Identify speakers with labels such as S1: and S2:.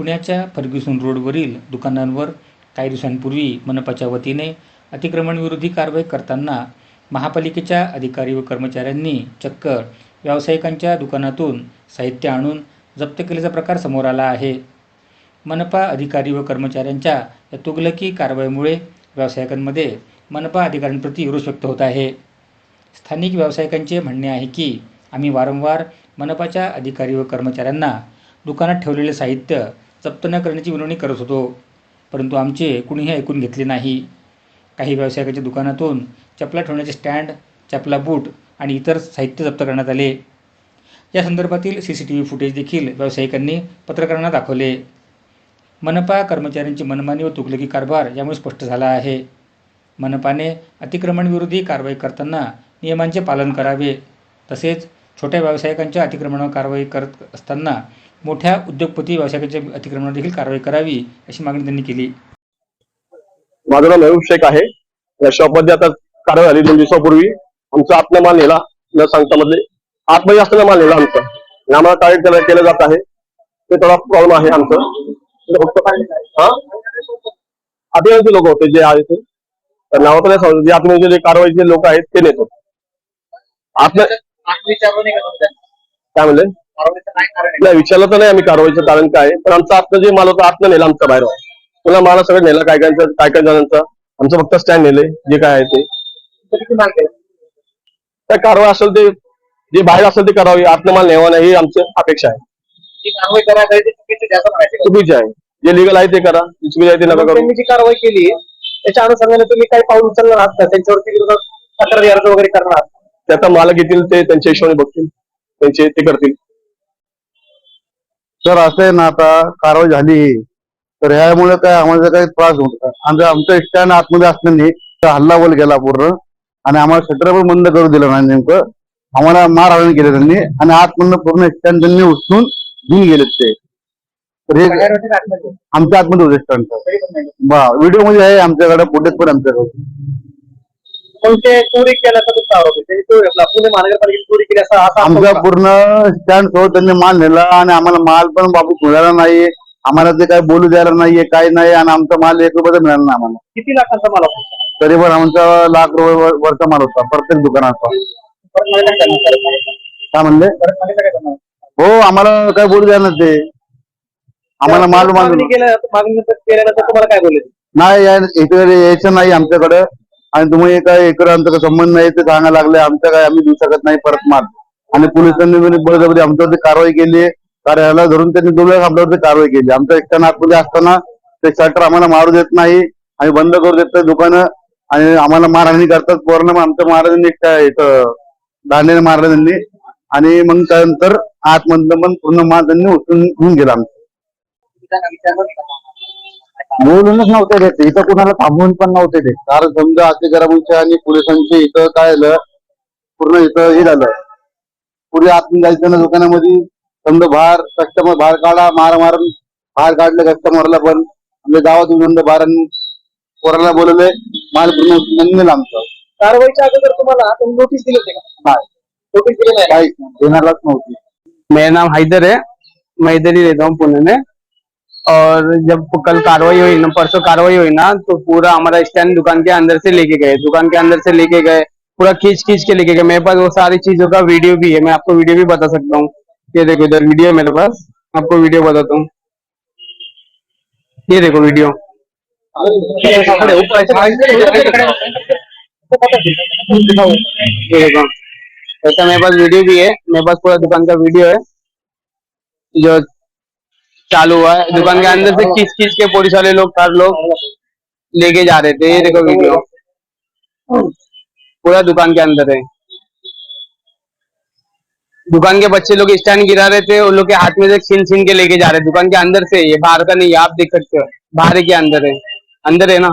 S1: पुण्याच्या फर्ग्युसन रोडवरील दुकानांवर काही दिवसांपूर्वी मनपाच्या वतीने अतिक्रमणविरोधी कारवाई करताना महापालिकेच्या अधिकारी व कर्मचाऱ्यांनी चक्क व्यावसायिकांच्या दुकानातून साहित्य आणून जप्त केल्याचा प्रकार समोर आला आहे. मनपा अधिकारी व कर्मचाऱ्यांच्या या तुगलकी कारवाईमुळे व्यावसायिकांमध्ये मनपा अधिकाऱ्यांप्रती रोष व्यक्त होत आहे. स्थानिक व्यावसायिकांचे म्हणणे आहे की आम्ही वारंवार मनपाच्या अधिकारी व कर्मचाऱ्यांना दुकानात ठेवलेले साहित्य जप्त न करण्याची विनवणी करत होतो. परंतु आमचे कुणीही ऐकून घेतले नाही. काही व्यावसायिकांच्या दुकानातून चपला ठेवण्याचे स्टँड चपला बूट आणि इतर साहित्य जप्त करण्यात आले. या संदर्भातील C C T V footage देखील व्यावसायिकांनी पत्रकारांना दाखवले. मनपा कर्मचाऱ्यांची मनमानी व तुकलकी कारभार यामुळे स्पष्ट झाला आहे. मनपाने अतिक्रमणविरोधी कारवाई करताना नियमांचे पालन करावे. तसेच छोट्या व्यावसायिकांच्या अतिक्रमणावर कारवाई करत असताना मोठ्या उद्योगपती व्यावसायिकांच्या अतिक्रमणावर देखील कारवाई करावी अशी मागणी त्यांनी केली.
S2: माझं नाव मेहबूब शेख आहे. या शॉपमध्ये आता कारवाई झाली दोन दिवसापूर्वी. आमचा आतला माल नेला. न सांगता मधले आतमध्ये असताना माल नेला आमचा. आम्हाला टार्गेट केलं केलं जात आहे. ते थोडा प्रॉब्लेम आहे आमचं. फक्त हा? अभियानचे लोक होते जे आहे ते. तर नाव तर जे आतमध्ये जे कारवाईचे लोक आहेत ते नेतो. आत काय म्हणले? नाही विचारलं तर नाही आम्ही कारवाईचं कारण काय. पण आमचं आतलं जे माल होतं आतनं नेलं आमचा बाहेर. पुन्हा मला सगळं नेलं काय काय काय काय जणांचं. आमचं फक्त स्टँड नेले जे काय आहे ते. काय कारवाई असेल ते जे बाहेर असेल ते करावी. आतनं माल न्यावा नाही ही आमची अपेक्षा आहे.
S3: चुकीची
S2: आहे. जे लिगल आहे ते करा. चुकीचे आहे ते नका करू.
S3: त्यांनी जी कारवाई केली त्याच्या अनुषंगाने तुम्ही काही पाऊल उचलणार आहात का? त्यांच्यावरती विरोधात तक्रारी अर्ज वगैरे करणार आहात?
S2: ते आता मालक येतील ते त्यांच्या हिशोबाने बघतील. त्यांचे ते करतील.
S4: सर असं आहे ना आता कारवाई झाली. तर ह्यामुळे काय आम्हाला काही त्रास होत आमचं आमचं स्टँड आतमध्ये असल्याने हल्लाबोल केला पूर्ण. आणि आम्हाला शटर पण बंद करू दिलं नाही नेमकं. आम्हाला मारहाण केलं त्यांनी. आणि आतमधनं पूर्ण स्टँड त्यांनी उचलून घेऊन गेलेत ते. तर हे
S3: का?
S4: आमच्या आतमध्ये होते स्टँड व्हिडिओमध्ये आहे आमच्याकडे फुटेज पण आमच्याकडे
S3: पण ते चोरी केल्याचा तुमचा आरोप आहे त्यांनी चोरी आपला पुणे महानगरपालिकेत चोरी केली असा असा आरोप
S4: आमचा. पूर्ण स्टँड सोड त्यांनी माल नेला आणि आम्हाला माल पण वापस मिळाला नाही आम्हाला ते काही बोलू द्यायला नाहीये काही नाही आणि आमचा माल एक रुपयाचा मिळाला नाही आम्हाला.
S3: किती लाखांचा माल होता?
S4: तरी पण आमचा लाख रुपये वर- वरचा माल होता प्रत्येक दुकानाचा.
S3: परत मला काय करणार? परत मला काय-
S4: काय म्हणले?
S3: परत मला काय करणार?
S4: हो आम्हाला काय बोलू द्या ना ते. आम्हाला माल माल
S3: मागणी केल्या मागणी केल्यानंतर तुम्हाला काय बोलले
S4: नाही या- इकडे यायचं नाही आमच्याकडे. आणि तुम्ही काय एकर आमचा काय संबंध नाही ते सांगायला लागले आमच्या काय आम्ही देऊ शकत नाही परत माल. आणि पोलिसांनी बळजबरी आमच्यावरती कारवाई केली कार्यालयाला धरून त्यांनी दोन वेळेस आमच्यावरती कारवाई केली. आमच्या एकट्या नागपूरला असताना ते शटर आम्हाला मारू देत नाही आणि बंद करू देत नाही दुकानं. आणि आम्हाला मारहाणी करतात पोरांना मग आमच्या महाराजांनी एकटा इथं दांड्याने मारलं त्यांनी. आणि मग त्यानंतर आतमधलं पण पूर्ण माल त्यांनी उचलून घेऊन गेला आमचं बोलूनच नव्हते देत इथं कुणाला थांबवून पण नव्हते देत कारण समजा अतिक्रमणचे आणि पोलिसांचे इथं काय झालं पूर्ण इथं हे झालं. पुढे आतून जायचं ना दुकानामध्ये समजा बाहेर कस्टमर बाहेर काढा मार मार बाहेर काढलं कस्टमरला पण. आमच्या गावातून समजा बाहेर पोराला बोलवले माल पूर्ण आमचं.
S3: कारवाईच्या अगोदर तुम्हाला तुम्ही नोटीस दिली होती का?
S4: नाही.
S3: नोटीस दिली नाही.
S4: काहीच नाही. देणारच नव्हती.
S5: मेरा नाम हैदर है मैं इधर ही रहता हूँ पुणे में और जब कल कार्रवाई हुई ना, परसों कार्रवाई हुई ना तो पूरा हमारा स्टैंड दुकान के अंदर से लेके गए, दुकान के अंदर से लेके गए, पूरा खींच खींच के लेके गए। मेरे पास वो सारी चीज़ों का वीडियो भी है, मैं आपको वीडियो भी बता सकता हूँ। ये देखो, इधर वीडियो है मेरे पास, आपको वीडियो बताता हूँ। ये देखो वीडियो। ये देखो, ऐसा मेरे पास वीडियो भी है, मेरे पास पूरा दुकान का वीडियो है, जो चालू हुआ है। दुकान के अंदर से किस किस के पुलिस वाले लोग हर लोग लेके जा रहे थे। ये देखो वीडियो। पूरा दुकान के अंदर है। दुकान के बच्चे लोग स्टैंड गिरा रहे थे उन लोग के हाथ में से छीन छीन के लेके जा रहे दुकान के अंदर से ये बाहर का नहीं है, आप देख सकते हो। बाहर के अंदर है। अंदर है ना?